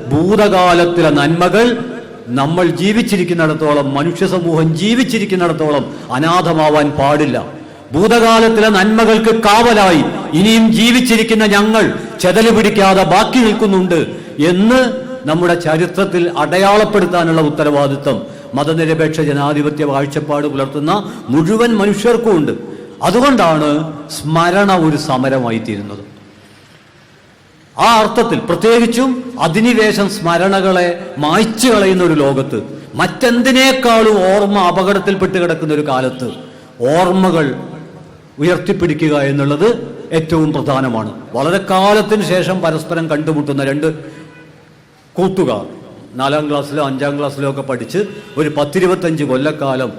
ഭൂതകാലത്തിലെ നന്മകൾ നമ്മൾ ജീവിച്ചിരിക്കുന്നിടത്തോളം മനുഷ്യ സമൂഹം ജീവിച്ചിരിക്കുന്നിടത്തോളം അനാഥമാവാൻ പാടില്ല. ഭൂതകാലത്തിലെ നന്മകൾക്ക് കാവലായി ഇനിയും ജീവിച്ചിരിക്കുന്ന ഞങ്ങൾ ചെതൽ പിടിക്കാതെ ബാക്കി നിൽക്കുന്നുണ്ട് എന്ന് നമ്മുടെ ചരിത്രത്തിൽ അടയാളപ്പെടുത്താനുള്ള ഉത്തരവാദിത്വം മതനിരപേക്ഷ ജനാധിപത്യ കാഴ്ചപ്പാട് പുലർത്തുന്ന മുഴുവൻ മനുഷ്യർക്കും ഉണ്ട്. അതുകൊണ്ടാണ് സ്മരണ ഒരു സമരമായി തീരുന്നത് ആ അർത്ഥത്തിൽ പ്രത്യേകിച്ചും അധിനിവേശം സ്മരണകളെ മായ്ച്ചു കളയുന്ന ഒരു ലോകത്ത് മറ്റെന്തിനേക്കാളും ഓർമ്മ അപകടത്തിൽപ്പെട്ട് കിടക്കുന്ന ഒരു കാലത്ത് ഓർമ്മകൾ ഉയർത്തിപ്പിടിക്കുക എന്നുള്ളത് ഏറ്റവും പ്രധാനമാണ്. വളരെ കാലത്തിന് ശേഷം പരസ്പരം കണ്ടുമുട്ടുന്ന രണ്ട് കൂട്ടുകാർ നാലാം ക്ലാസ്സിലോ അഞ്ചാം ക്ലാസ്സിലോ ഒക്കെ പഠിച്ച് ഒരു പത്തിരുപത്തഞ്ച് കൊല്ലക്കാലം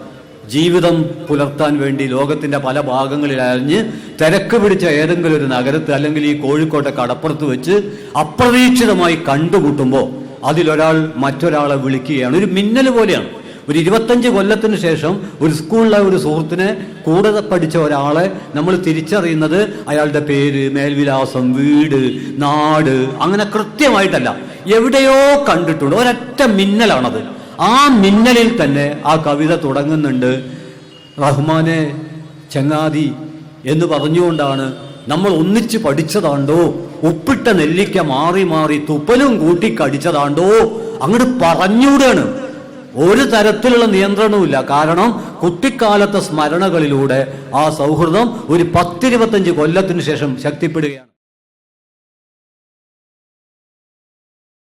ജീവിതം പുലർത്താൻ വേണ്ടി ലോകത്തിന്റെ പല ഭാഗങ്ങളിൽ അറിഞ്ഞ് തിരക്ക് പിടിച്ച ഏതെങ്കിലും ഒരു നഗരത്ത് അല്ലെങ്കിൽ ഈ കോഴിക്കോട്ടെ കടപ്പുറത്ത് വെച്ച് അപ്രതീക്ഷിതമായി കണ്ടുമുട്ടുമ്പോൾ അതിലൊരാൾ മറ്റൊരാളെ വിളിക്കുകയാണ്. ഒരു മിന്നൽ പോലെയാണ്. ഒരു ഇരുപത്തഞ്ച് കൊല്ലത്തിന് ശേഷം ഒരു സ്കൂളിലെ ഒരു സുഹൃത്തിനെ കൂടെ പഠിച്ച ഒരാളെ നമ്മൾ തിരിച്ചറിയുന്നത് അയാളുടെ പേര് മേൽവിലാസം വീട് നാട് അങ്ങനെ കൃത്യമായിട്ടല്ല. എവിടെയോ കണ്ടിട്ടുണ്ട്. ഒരൊറ്റ മിന്നലാണത്. ആ മിന്നലിൽ തന്നെ ആ കവിത തുടങ്ങുന്നുണ്ട്. റഹ്മാനെ ചങ്ങാതി എന്ന് പറഞ്ഞുകൊണ്ടാണ് നമ്മൾ ഒന്നിച്ച് പഠിച്ചതാണ്ടോ? ഉപ്പിട്ട നെല്ലിക്ക മാറി മാറി തുപ്പലും കൂട്ടി കടിച്ചതാണ്ടോ? അങ്ങോട്ട് പറഞ്ഞൂടാണ്. ഒരു തരത്തിലുള്ള നിയന്ത്രണവുമില്ല കാരണം കുട്ടിക്കാലത്തെ സ്മരണകളിലൂടെ ആ സൗഹൃദം ഒരു പത്തിരുപത്തഞ്ച് കൊല്ലത്തിന് ശേഷം ശക്തിപ്പെടുകയാണ്.